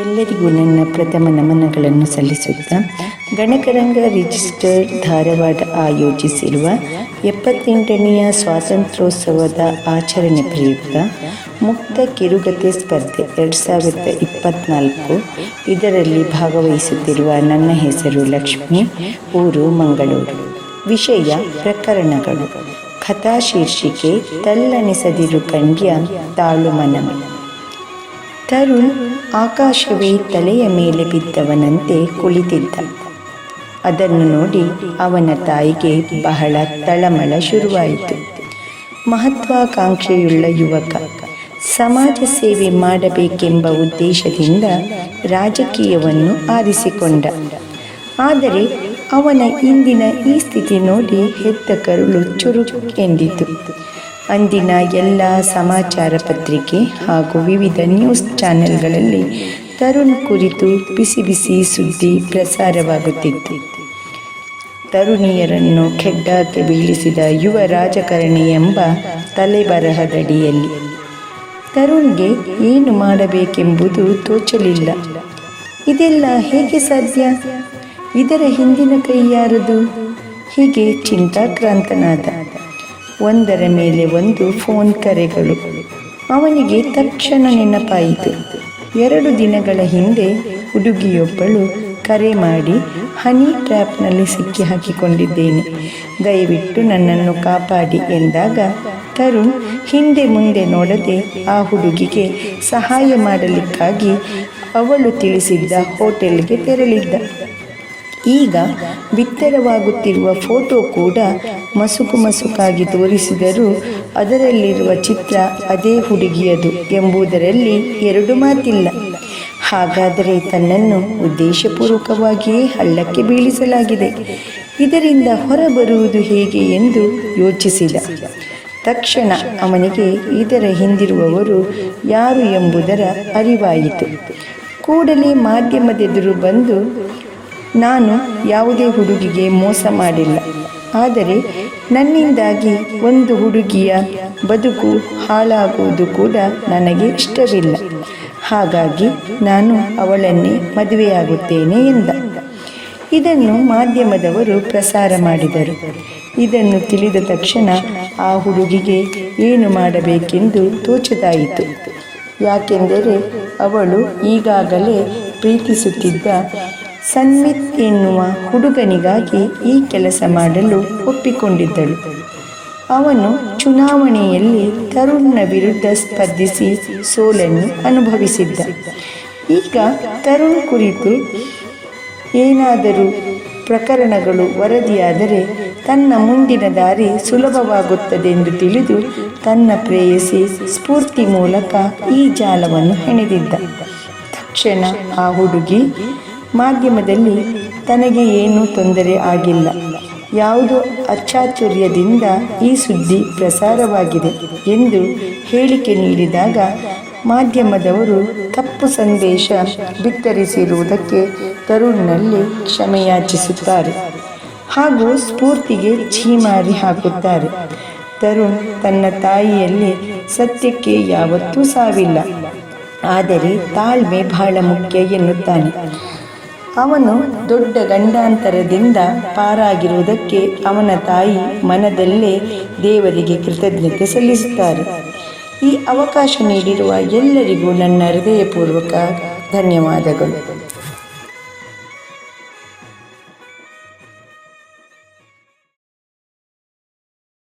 ಎಲ್ಲರಿಗೂ ನನ್ನ ಪ್ರಥಮ ನಮನಗಳನ್ನು ಸಲ್ಲಿಸುತ್ತಾ ಗಣಕರಂಗ ರಿಜಿಸ್ಟರ್ ಧಾರವಾಡ ಆಯೋಜಿಸಿರುವ ಎಪ್ಪತ್ತೆಂಟನೆಯ ಸ್ವಾತಂತ್ರ್ಯೋತ್ಸವದ ಆಚರಣೆ ಪ್ರಯುಕ್ತ ಮುಕ್ತ ಕಿರುಗತೆ ಸ್ಪರ್ಧೆ ಎರಡು ಸಾವಿರದ ಇಪ್ಪತ್ತ್ನಾಲ್ಕು ಇದರಲ್ಲಿ ಭಾಗವಹಿಸುತ್ತಿರುವ ನನ್ನ ಹೆಸರು ಲಕ್ಷ್ಮಿ, ಊರು ಮಂಗಳೂರು. ವಿಷಯ ಪ್ರಕರಣಗಳು. ಕಥಾ ಶೀರ್ಷಿಕೆ ತಲ್ಲಣಿಸದಿರು ಕಂಡ್ಯ ತಾಳು ತರುಣ್ ಆಕಾಶವೇ ತಲೆಯ ಮೇಲೆ ಬಿದ್ದವನಂತೆ ಕುಳಿತಿದ್ದ. ಅದನ್ನು ನೋಡಿ ಅವನ ತಾಯಿಗೆ ಬಹಳ ತಳಮಳ ಶುರುವಾಯಿತು. ಮಹತ್ವಾಕಾಂಕ್ಷೆಯುಳ್ಳ ಯುವಕ, ಸಮಾಜ ಸೇವೆ ಮಾಡಬೇಕೆಂಬ ಉದ್ದೇಶದಿಂದ ರಾಜಕೀಯವನ್ನು ಆರಿಸಿಕೊಂಡ. ಆದರೆ ಅವನ ಇಂದಿನ ಈ ಸ್ಥಿತಿ ನೋಡಿ ಹೆತ್ತ ಕರುಳು ಚುರುಚು ಎಂದಿತು. ಅಂದಿನ ಎಲ್ಲ ಸಮಾಚಾರ ಪತ್ರಿಕೆ ಹಾಗೂ ವಿವಿಧ ನ್ಯೂಸ್ ಚಾನೆಲ್ಗಳಲ್ಲಿ ತರುಣ್ ಕುರಿತು ಬಿಸಿ ಬಿಸಿ ಸುದ್ದಿ ಪ್ರಸಾರವಾಗುತ್ತಿತ್ತು. ತರುಣಿಯರನ್ನು ಖೆಡ್ಡಾಕ್ಕೆ ಬೀಳಿಸಿದ ಯುವ ರಾಜಕಾರಣಿ ಎಂಬ ತಲೆಬರಹದಡಿಯಲ್ಲಿ ತರುಣ್ಗೆ ಏನು ಮಾಡಬೇಕೆಂಬುದು ತೋಚಲಿಲ್ಲ. ಇದೆಲ್ಲ ಹೇಗೆ ಸಾಧ್ಯ? ಇದರ ಹಿಂದಿನ ಕೈಯಾರದು? ಹೀಗೆ ಚಿಂತಾಕ್ರಾಂತನಾದ ಒಂದರ ಮೇಲೆ ಒಂದು ಫೋನ್ ಕರೆಗಳು. ಅವನಿಗೆ ತಕ್ಷಣ ನೆನಪಾಯಿತು. ಎರಡು ದಿನಗಳ ಹಿಂದೆ ಹುಡುಗಿಯೊಬ್ಬಳು ಕರೆ ಮಾಡಿ ಹನಿ ಟ್ರ್ಯಾಪ್ನಲ್ಲಿ ಸಿಕ್ಕಿ ಹಾಕಿಕೊಂಡಿದ್ದೇನೆ. ದಯವಿಟ್ಟು ನನ್ನನ್ನು ಕಾಪಾಡಿ ಎಂದಾಗ ತರುಣ್ ಹಿಂದೆ ಮುಂದೆ ನೋಡದೆ ಆ ಹುಡುಗಿಗೆ ಸಹಾಯ ಮಾಡಲಿಕ್ಕಾಗಿ ಅವಳು ತಿಳಿಸಿದ್ದ ಹೋಟೆಲ್ಗೆ ತೆರಳಿದ್ದ. ಈಗ ಬಿತ್ತರವಾಗುತ್ತಿರುವ ಫೋಟೋ ಕೂಡ ಮಸುಕು ಮಸುಕಾಗಿ ತೋರಿಸಿದರೂ ಅದರಲ್ಲಿರುವ ಚಿತ್ರ ಅದೇ ಹುಡುಗಿಯದು ಎಂಬುದರಲ್ಲಿ ಎರಡು ಮಾತಿಲ್ಲ. ಹಾಗಾದರೆ ತನ್ನನ್ನು ಉದ್ದೇಶಪೂರ್ವಕವಾಗಿಯೇ ಹಳ್ಳಕ್ಕೆ ಬೀಳಿಸಲಾಗಿದೆ. ಇದರಿಂದ ಹೊರಬರುವುದು ಹೇಗೆ ಎಂದು ಯೋಚಿಸಿದ. ತಕ್ಷಣ ಅವನಿಗೆ ಇದರ ಹಿಂದಿರುವವರು ಯಾರು ಎಂಬುದರ ಅರಿವಾಯಿತು. ಕೂಡಲೇ ಮಾಧ್ಯಮದೆದುರು ಬಂದು ನಾನು ಯಾವುದೇ ಹುಡುಗಿಗೆ ಮೋಸ ಮಾಡಿಲ್ಲ. ಆದರೆ ನನ್ನಿಂದಾಗಿ ಒಂದು ಹುಡುಗಿಯ ಬದುಕು ಹಾಳಾಗುವುದು ಕೂಡ ನನಗೆ ಇಷ್ಟವಿಲ್ಲ. ಹಾಗಾಗಿ ನಾನು ಅವಳನ್ನೇ ಮದುವೆಯಾಗುತ್ತೇನೆ ಎಂದ. ಇದನ್ನು ಮಾಧ್ಯಮದವರು ಪ್ರಸಾರ ಮಾಡಿದರು. ಇದನ್ನು ತಿಳಿದ ತಕ್ಷಣ ಆ ಹುಡುಗಿಗೆ ಏನು ಮಾಡಬೇಕೆಂದು ತೋಚದಾಯಿತು. ಯಾಕೆಂದರೆ ಅವಳು ಈಗಾಗಲೇ ಪ್ರೀತಿಸುತ್ತಿದ್ದ ಸನ್ಮಿತ್ ಎನ್ನುವ ಹುಡುಗನಿಗಾಗಿ ಈ ಕೆಲಸ ಮಾಡಲು ಒಪ್ಪಿಕೊಂಡಿದ್ದಳು. ಅವನು ಚುನಾವಣೆಯಲ್ಲಿ ತರುಣ್ನ ವಿರುದ್ಧ ಸ್ಪರ್ಧಿಸಿ ಸೋಲನ್ನು ಅನುಭವಿಸಿದ್ದ. ಈಗ ತರುಣ್ ಕುರಿತು ಏನಾದರೂ ಪ್ರಕರಣಗಳು ವರದಿಯಾದರೆ ತನ್ನ ಮುಂದಿನ ದಾರಿ ಸುಲಭವಾಗುತ್ತದೆಂದು ತಿಳಿದು ತನ್ನ ಪ್ರೇಯಸಿ ಸ್ಫೂರ್ತಿ ಮೂಲಕ ಈ ಜಾಲವನ್ನು ಹೆಣೆದಿದ್ದ. ತಕ್ಷಣ ಆ ಹುಡುಗಿ ಮಾಧ್ಯಮದಲ್ಲಿ ತನಗೆ ಏನೂ ತೊಂದರೆ ಆಗಿಲ್ಲ. ಯಾವುದೋ ಅಚ್ಚಾಚುರ್ಯದಿಂದ ಈ ಸುದ್ದಿ ಪ್ರಸಾರವಾಗಿದೆ ಎಂದು ಹೇಳಿಕೆ ನೀಡಿದಾಗ ಮಾಧ್ಯಮದವರು ತಪ್ಪು ಸಂದೇಶ ಬಿತ್ತರಿಸಿರುವುದಕ್ಕೆ ತರುಣ್ನಲ್ಲಿ ಕ್ಷಮೆಯಾಚಿಸುತ್ತಾರೆ ಹಾಗೂ ಸ್ಫೂರ್ತಿಗೆ ಛೀಮಾರಿ ಹಾಕುತ್ತಾರೆ. ತರುಣ್ ತನ್ನ ತಾಯಿಯಲ್ಲಿ ಸತ್ಯಕ್ಕೆ ಯಾವತ್ತೂ ಸಾವಿಲ್ಲ. ಆದರೆ ತಾಳ್ಮೆ ಬಹಳ ಮುಖ್ಯ ಎನ್ನುತ್ತಾನೆ. ಅವನು ದೊಡ್ಡ ಗಂಡಾಂತರದಿಂದ ಪಾರಾಗಿರುವುದಕ್ಕೆ ಅವನ ತಾಯಿ ಮನದಲ್ಲೇ ದೇವರಿಗೆ ಕೃತಜ್ಞತೆ ಸಲ್ಲಿಸುತ್ತಾರೆ. ಈ ಅವಕಾಶ ನೀಡಿರುವ ಎಲ್ಲರಿಗೂ ನನ್ನ ಹೃದಯಪೂರ್ವಕ ಧನ್ಯವಾದಗಳು.